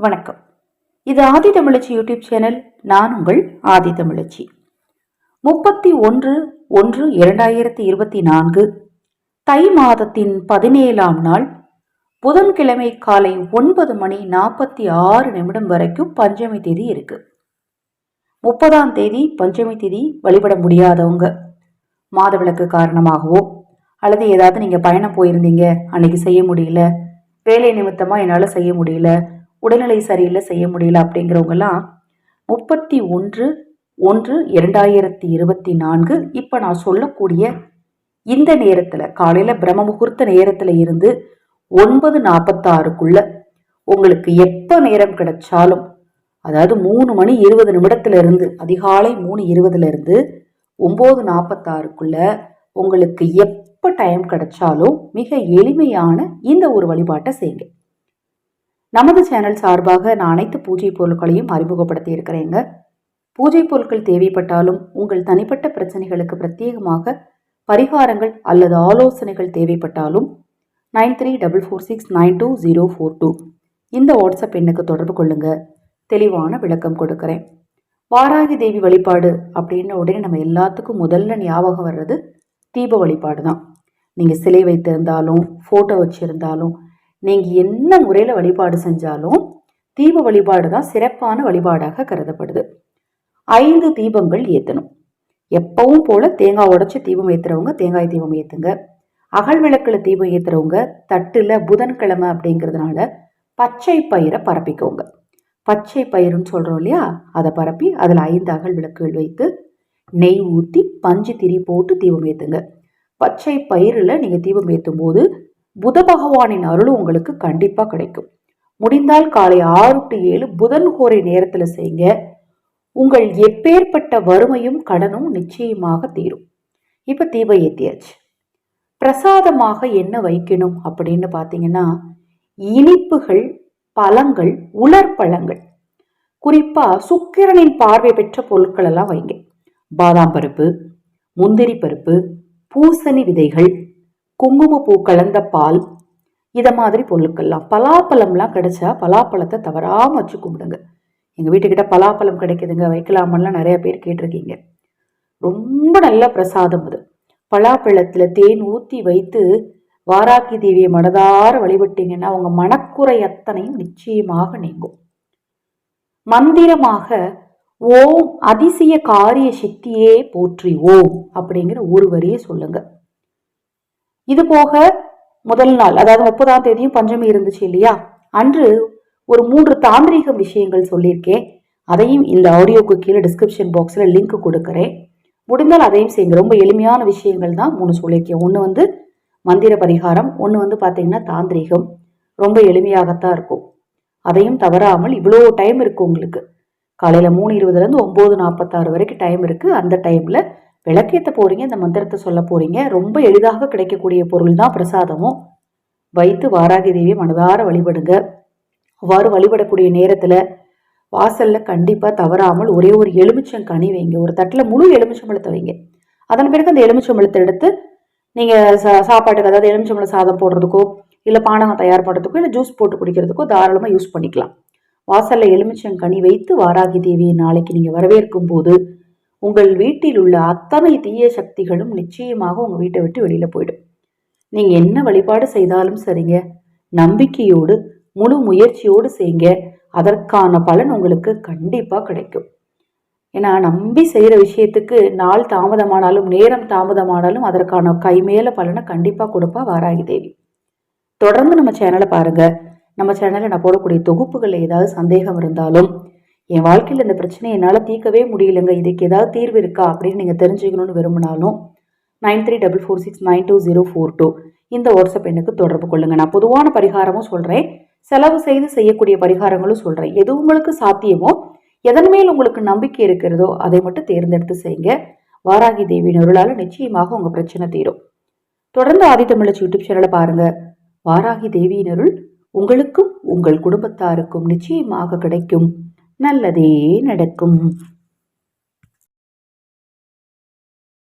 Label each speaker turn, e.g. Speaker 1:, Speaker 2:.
Speaker 1: வணக்கம். இது ஆதி தமிழச்சி YouTube channel நான் உங்கள் ஆதி தமிழச்சி. முப்பத்தி ஒன்று ஒன்று இரண்டாயிரத்தி இருபத்தி நான்கு தை மாதத்தின் பதினேழாம் நாள் புதன்கிழமை காலை ஒன்பது மணி நாற்பத்தி ஆறு நிமிடம் வரைக்கும் பஞ்சமி தேதி இருக்கு. முப்பதாம் தேதி பஞ்சமி தேதி வழிபட முடியாதவங்க மாதவிளக்கு காரணமாகவோ அல்லது ஏதாவது நீங்கள் பயணம் போயிருந்தீங்க அன்னைக்கு செய்ய முடியல வேலை நிமித்தமாக என்னால் செய்ய முடியல உடல்நிலை சரியில்லை செய்ய முடியல அப்படிங்கிறவங்கெல்லாம் முப்பத்தி ஒன்று ஒன்று இரண்டாயிரத்தி இருபத்தி நான்கு இப்போ நான் சொல்லக்கூடிய இந்த நேரத்தில் காலையில் பிரம்ம முகூர்த்த நேரத்தில் இருந்து ஒன்பது நாற்பத்தாறுக்குள்ள உங்களுக்கு எப்போ நேரம் கிடைச்சாலும் அதாவது மூணு மணி இருபது நிமிடத்திலிருந்து அதிகாலை மூணு இருபதுலேருந்து ஒம்பது நாற்பத்தாறுக்குள்ள உங்களுக்கு எப்போ டைம் கிடைச்சாலும் மிக எளிமையான இந்த ஒரு வழிபாட்டை செய்யுங்க. நமது சேனல் சார்பாக நான் அனைத்து பூஜை பொருட்களையும் அறிமுகப்படுத்தி இருக்கிறேங்க. பூஜை பொருட்கள் தேவைப்பட்டாலும் உங்கள் தனிப்பட்ட பிரச்சனைகளுக்கு பிரத்யேகமாக பரிகாரங்கள் அல்லது ஆலோசனைகள் தேவைப்பட்டாலும் nine three double four six nine two zero four two இந்த வாட்ஸ்அப் எண்ணுக்கு தொடர்பு கொள்ளுங்க. தெளிவான விளக்கம் கொடுக்குறேன். வாராகி தேவி வழிபாடு அப்படின்ன உடனே நம்ம எல்லாத்துக்கும் முதல்ல ஞாபகம் வர்றது தீப வழிபாடு தான் நீங்கள் சிலை வைத்திருந்தாலும் ஃபோட்டோ வச்சுருந்தாலும் நீங்கள் என்ன முறையில் வழிபாடு செஞ்சாலும் தீப வழிபாடு தான் சிறப்பான வழிபாடாக கருதப்படுது. ஐந்து தீபங்கள் ஏற்றணும் எப்பவும் போல் தேங்காய் உடச்சி தீபம் ஏற்றுறவங்க தேங்காய் தீபம் ஏற்றுங்க அகல் விளக்கில் தீபம் ஏற்றுறவங்க தட்டில் புதன்கிழமை அப்படிங்கிறதுனால பச்சை பயிரை பரப்பிக்கோங்க. பச்சை பயிருன்னு சொல்கிறோம் இல்லையா? அதை பரப்பி அதில் ஐந்து அகல் விளக்குகள் வைத்து நெய் ஊற்றி பஞ்சு திரி போட்டு தீபம் ஏற்றுங்க பச்சை பயிரில் நீங்கள் தீபம் ஏற்றும் போது புத பகவானின் அருள் உங்களுக்கு கண்டிப்பாக கிடைக்கும். முடிந்தால் காலை ஆறு டு ஏழு புதன் கோரை நேரத்தில் செய்யுங்க. உங்கள் எப்பேற்பட்ட வறுமையும் கடனும் நிச்சயமாக தீரும். இப்போ தீபம் ஏற்றியாச்சு பிரசாதமாக என்ன வைக்கணும் அப்படின்னு பார்த்தீங்கன்னா இனிப்புகள் பழங்கள் உலர் பழங்கள் குறிப்பாக சுக்கிரனின் பார்வை பெற்ற பொருட்கள் எல்லாம் வைங்க. பாதாம் பருப்பு முந்திரி பருப்பு பூசணி விதைகள் குங்குமப்பூ கலந்த பால் இதை மாதிரி பொருட்கள்லாம். பலாப்பழம்லாம் கிடைச்சா பலாப்பழத்தை தவறாமல் வச்சு கும்பிடுங்க. எங்கள் வீட்டுக்கிட்ட பலாப்பழம் கிடைக்குதுங்க வைக்கலாமெல்லாம் நிறைய பேர் கேட்டிருக்கீங்க. ரொம்ப நல்ல பிரசாதம் அது. பலாப்பழத்தில் தேன் ஊற்றி வைத்து வாராக்கி தேவியை மனதார வழிபட்டீங்கன்னா உங்கள் மனக்குறை அத்தனையும் நிச்சயமாக நீங்கும். மந்திரமாக ஓம் அதிசய காரிய சக்தியே போற்றி ஓம் அப்படிங்கிற ஒரு வரியை சொல்லுங்கள் இது போக முதல் நாள் அதாவது முப்பதாம் தேதியும் பஞ்சமி இருந்துச்சு இல்லையா? அன்று ஒரு மூன்று தாந்திரிக விஷயங்கள் சொல்லியிருக்கேன். அதையும் இந்த ஆடியோக்கு கீழே டிஸ்கிரிப்ஷன் பாக்ஸில் லிங்க் கொடுக்குறேன். முடிந்தால் அதையும் செய்யுங்க. ரொம்ப எளிமையான விஷயங்கள் தான் மூணு சொல்லியிருக்கேன் ஒன்று வந்து மந்திர பரிகாரம் ஒன்று வந்து பார்த்தீங்கன்னா தாந்திரிகம். ரொம்ப எளிமையாகத்தான் இருக்கும். அதையும் தவறாமல் இவ்வளோ டைம் இருக்குது உங்களுக்கு. காலையில் மூணு இருபதுலேருந்து ஒம்பது நாற்பத்தாறு வரைக்கும் டைம் இருக்குது அந்த டைமில் விளக்கேற்ற போகிறீங்க இந்த மந்திரத்தை சொல்ல போகிறீங்க ரொம்ப எளிதாக கிடைக்கக்கூடிய பொருள் தான் பிரசாதமும். வைத்து வாராகி தேவியை மனதார வழிபடுங்க. அவ்வாறு வழிபடக்கூடிய நேரத்தில் வாசலில் கண்டிப்பாக தவறாமல் ஒரே ஒரு எலுமிச்சம் கனி வைங்க. ஒரு தட்டில் முழு எலுமிச்சம்பழத்தை வைங்க. அதன் பிறகு அந்த எலுமிச்சம்பழத்தை எடுத்து நீங்கள் சா சாப்பாட்டுக்கு அதாவது எலுமிச்சம்பழம் சாதம் போடுறதுக்கோ இல்லை பானகம் தயார் பண்ணுறதுக்கோ இல்லை ஜூஸ் போட்டு குடிக்கிறதுக்கோ தாராளமாக யூஸ் பண்ணிக்கலாம். வாசலில் எலுமிச்சம் கனி வைத்து வாராகி தேவியை நாளைக்கு நீங்கள் வரவேற்கும் போது உங்கள் வீட்டில் உள்ள அத்தனை தீய சக்திகளும் நிச்சயமாக உங்கள் வீட்டை விட்டு வெளியில் போயிடும். நீங்கள் என்ன வழிபாடு செய்தாலும் சரிங்க. நம்பிக்கையோடு முழு முயற்சியோடு செய்யுங்க. அதற்கான பலன் உங்களுக்கு கண்டிப்பாக கிடைக்கும். ஏன்னா நம்பி செய்கிற விஷயத்துக்கு நாள் தாமதமானாலும் நேரம் தாமதமானாலும் அதற்கான கைமேல பலனை கண்டிப்பாக கொடுப்பா வாராகி தேவி. தொடர்ந்து நம்ம சேனலை பாருங்கள் நம்ம சேனலில் நான் போடக்கூடிய தொகுப்புகளில் ஏதாவது சந்தேகம் இருந்தாலும் என் வாழ்க்கையில் இந்த பிரச்சனையை என்னால் தீர்க்கவே முடியலங்க. இதுக்கு ஏதாவது தீர்வு இருக்கா அப்படின்னு நீங்கள் தெரிஞ்சுக்கணும்னு விரும்பினாலும் nine three double four six nine two zero four two இந்த வாட்ஸ்அப் எண்ணுக்கு தொடர்பு கொள்ளுங்க. நான் பொதுவான பரிகாரமும் சொல்கிறேன் செலவு செய்து செய்யக்கூடிய பரிகாரங்களும் சொல்கிறேன் எது உங்களுக்கு சாத்தியமோ எதன் மேல் உங்களுக்கு நம்பிக்கை இருக்கிறதோ அதை மட்டும் தேர்ந்தெடுத்து செய்யுங்க. வாராகி தேவியின் அருளால் நிச்சயமாக உங்கள் பிரச்சனை தீரும். தொடர்ந்து ஆதித்தமிழச்சி யூடியூப் சேனலை பாருங்க. வாராகி தேவியின் அருள் உங்களுக்கும் உங்கள் குடும்பத்தாருக்கும் நிச்சயமாக கிடைக்கும். நல்லதே நடக்கும்.